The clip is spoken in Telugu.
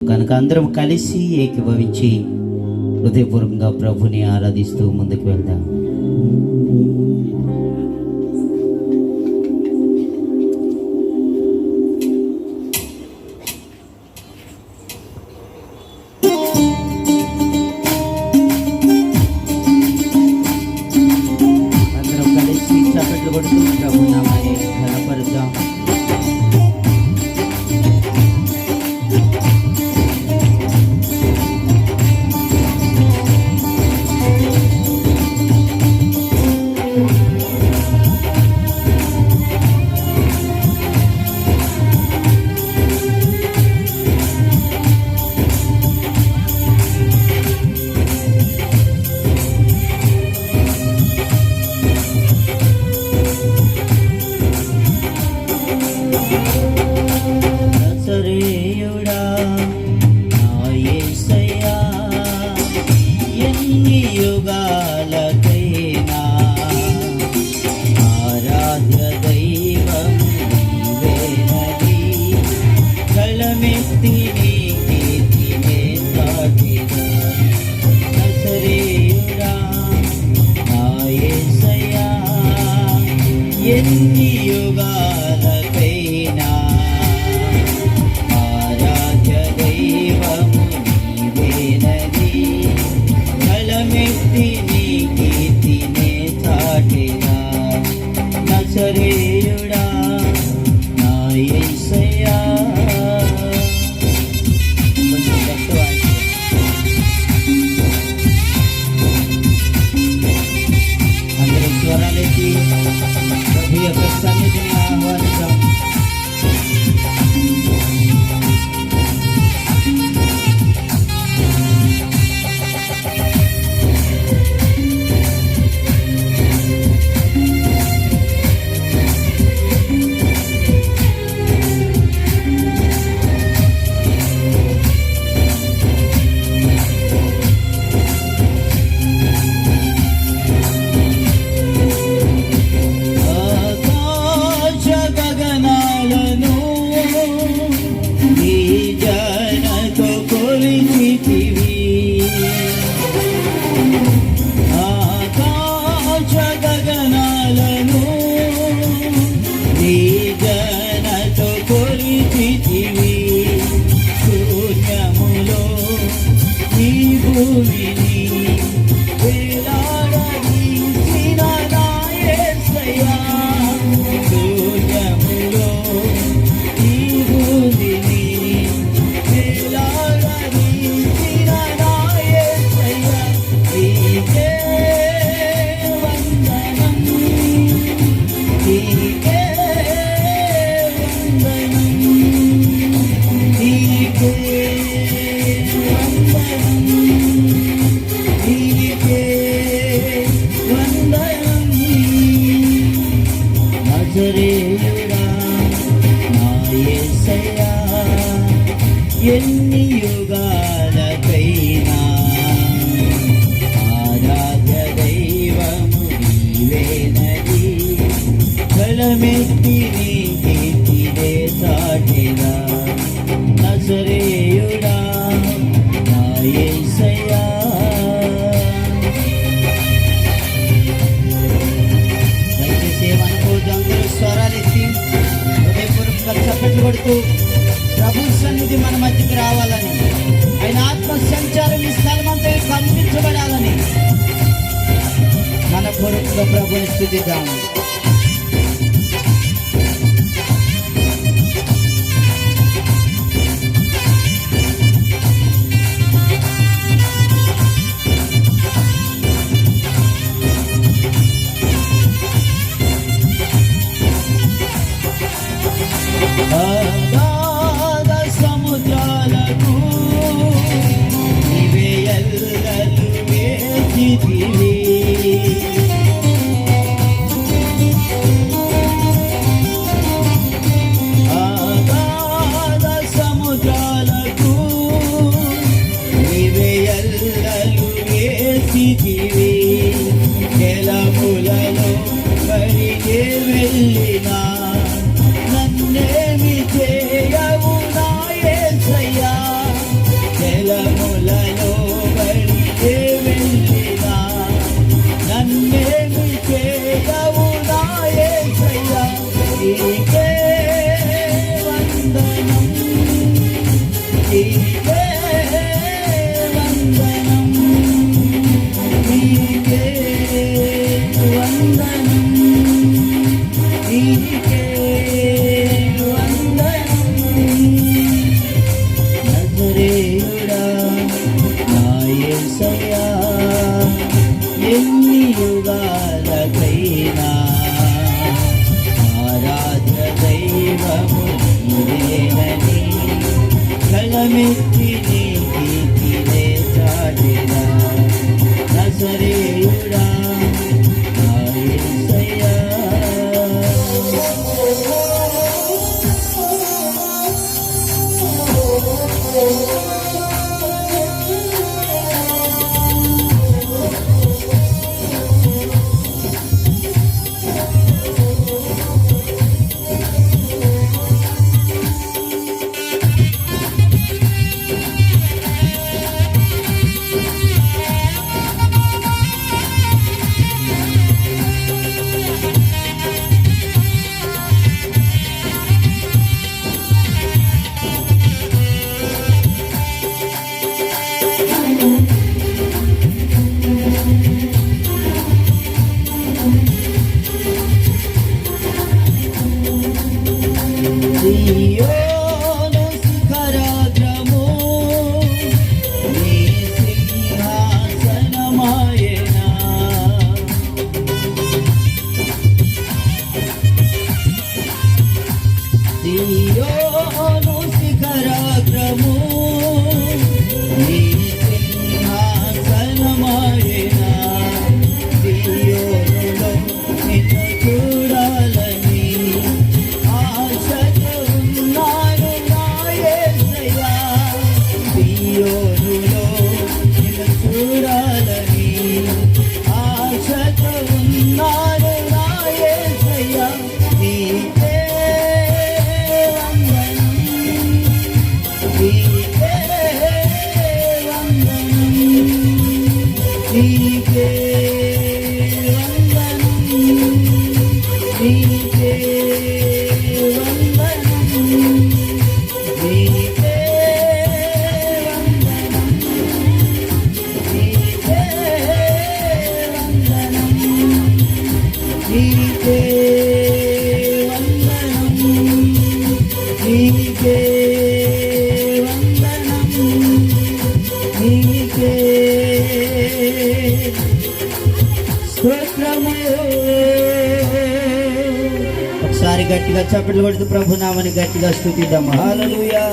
కనుక అందరం కలిసి ఏకీభవించి హృదయపూర్వకంగా ప్రభుని ఆరాధిస్తూ ముందుకు వెళ్దాం. అందరం కలిసి చక్కటి కొడుతూ You. నజరేయుడా నా యేసయ్యా ఎన్ని యుగాలకైనా ఆరాధ్య దైవము నీవేనది పడుతూ ప్రభు సన్నిధి మన మధ్యకి రావాలని. ఆయన ఆత్మ సంచారం ఈ స్థలం కనిపించబడాలని మన కొరకులో ప్రభుని స్థుతిద్దాము వెళ్ళినా గట్టిగా చప్పట్లు కొడుతూ ప్రభునామని గట్టిగా స్థుతిద్దాం. హల్లెలూయా